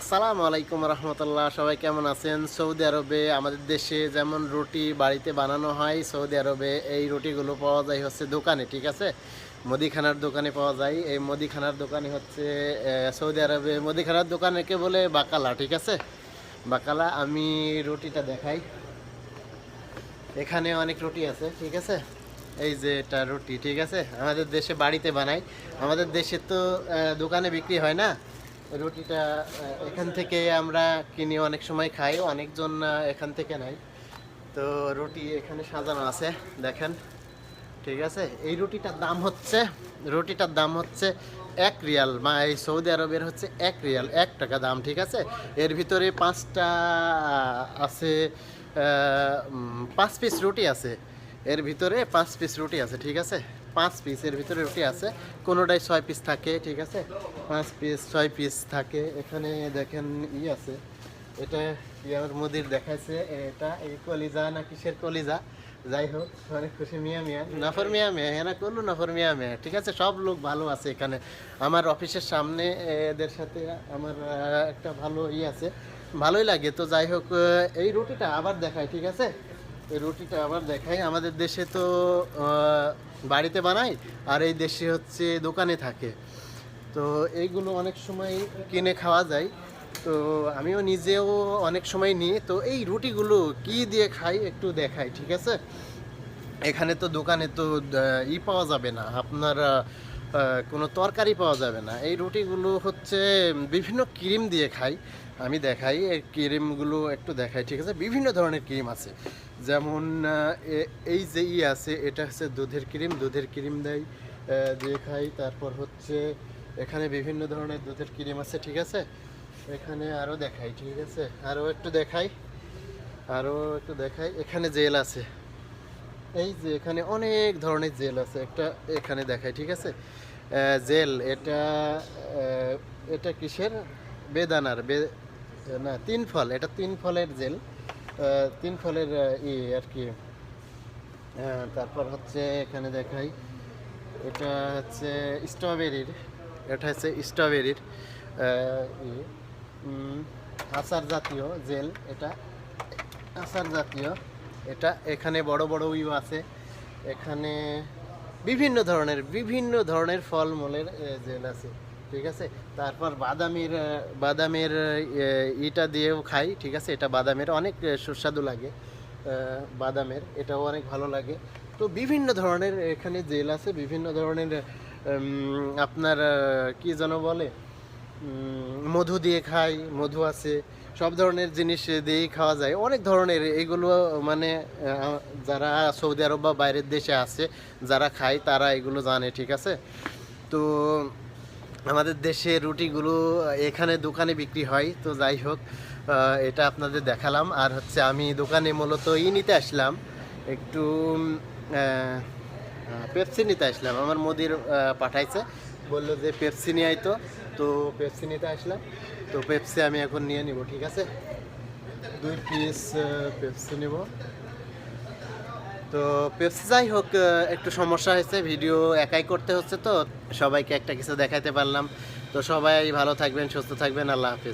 আসসালামু আলাইকুম রহমতুল্লাহ। সবাই কেমন আছেন? সৌদি আরবে আমাদের দেশে যেমন রুটি বাড়িতে বানানো হয়, সৌদি আরবে এই রুটিগুলো পাওয়া যায় হচ্ছে দোকানে, ঠিক আছে? মুদিখানার দোকানে পাওয়া যায়। এই মুদিখানার দোকানে হচ্ছে সৌদি আরবে মুদিখানার দোকানেকে বলে? বাকালা, ঠিক আছে? বাকালা, আমি রুটিটা দেখাই। এখানে অনেক রুটি আছে, ঠিক আছে? এই যে এটা রুটি, ঠিক আছে? আমাদের দেশে বাড়িতে বানাই। আমাদের দেশে তো দোকানে বিক্রি হয় না। রুটিটা এখান থেকে আমরা কিনে অনেক সময় খাই, অনেকজন এখান থেকে নাই তো রুটি এখানে সাজানো আছে, দেখেন। ঠিক আছে? এই রুটিটার দাম হচ্ছে, রুটিটার দাম হচ্ছে এক রিয়াল, বা এই সৌদি আরবের হচ্ছে এক রিয়াল, এক টাকা দাম, ঠিক আছে? এর ভিতরে পাঁচটা আছে পাঁচ পিস রুটি আছে। এর ভিতরে পাঁচ পিস রুটি আছে, ঠিক আছে? পাঁচ পিস এর ভিতরে রুটি আছে। কোনোটাই ছয় পিস থাকে, ঠিক আছে? পাঁচ পিস ছয় পিস থাকে। এখানে দেখেন ই আছে। এটা ইয়ার মুদির দেখাইছে। এটা এই কলিজা না কিসের কলিজা? যাই হোক, অনেক খুশি, মিয়া মিয়া। নাফর মিয়া মিয়া এরা করল নাফর মিয়া মিয়া, ঠিক আছে? সব লোক ভালো আছে এখানে। আমার অফিসের সামনে এদের সাথে আমার একটা ভালো ই আছে। ভালোই লাগে। তো যাই হোক এই রুটিটা আবার দেখায় ঠিক আছে? রুটিটা আবার দেখাই। আমাদের দেশে তো বাড়িতে বানাই, আর এই দেশে হচ্ছে দোকানে থাকে। তো এইগুলো অনেক সময় কিনে খাওয়া যায়। তো আমিও নিজেও অনেক সময় নিই। তো এই রুটিগুলো কি দিয়ে খাই একটু দেখাই, ঠিক আছে? এখানে তো দোকানে তো ই পাওয়া যাবে না। আপনার কোনো তরকারি পাওয়া যাবে না। এই রুটিগুলো হচ্ছে বিভিন্ন ক্রিম দিয়ে খাই, আমি দেখাই। এই ক্রিমগুলো একটু দেখাই, ঠিক আছে? বিভিন্ন ধরনের ক্রিম আছে। যেমন এই যে ই আছে, এটা হচ্ছে দুধের ক্রিম। দুধের ক্রিম দেয় দিয়ে খাই। তারপর হচ্ছে, এখানে বিভিন্ন ধরনের দুধের ক্রিম আছে, ঠিক আছে? এখানে আরও দেখাই, ঠিক আছে? আরও একটু দেখাই। আরও একটু দেখাই। এখানে জেল আছে। এই যে এখানে অনেক ধরনের জেল আছে, একটা এখানে দেখায় ঠিক আছে? জেল, এটা এটা কিসের? বেদানার, বে, না, তিন ফল, এটা তিন ফলের জেল। তিন ফলের ই, আর কি। তারপর হচ্ছে এখানে দেখাই, এটা হচ্ছে স্ট্রবেরির, এটা হচ্ছে স্ট্রবেরির আচার জাতীয় জেল, এটা আচার জাতীয়। এটা, এখানে বড় বড় ইউ আছে। এখানে বিভিন্ন ধরনের বিভিন্ন ধরনের ফলমূলের জেল আছে, ঠিক আছে? তারপর বাদামের বাদামের ইটা দিয়েও খাই, ঠিক আছে? এটা বাদামের অনেক সুস্বাদু লাগে বাদামের, এটাও অনেক ভালো লাগে। তো বিভিন্ন ধরনের এখানে জেল আছে, বিভিন্ন ধরনের আপনার কি যেন বলে? মধু দিয়ে খাই, মধু আছে। সব ধরনের জিনিস দিয়েই খাওয়া যায়। অনেক ধরনের, এগুলো মানে যারা সৌদি আরব বা বাইরের দেশে আছে, যারা খায়, তারা এগুলো জানে, ঠিক আছে? তো আমাদের দেশে রুটিগুলো এখানে দোকানে বিক্রি হয়, তো যাই হোক এটা আপনাদের দেখালাম। আর হচ্ছে আমি দোকানে মূলত ই নিতে আসলাম, একটু পেপসি নিতে আসলাম। আমার মোদির পাঠাইছে, বলল যে পেপসি নিয়ে আইতো তো পেপসি নিতে আসলাম। তো পেপসি আমি এখন নিয়ে নিব, ঠিক আছে? দুই পিস পেপসি নেব। তো পেপসি যাই হোক একটু সমস্যা হয়েছে ভিডিও একাই করতে হচ্ছে তো, সবাইকে একটা কিছু দেখাতে পারলাম। তো সবাই ভালো থাকবেন, সুস্থ থাকবেন, আল্লাহ হাফিজ।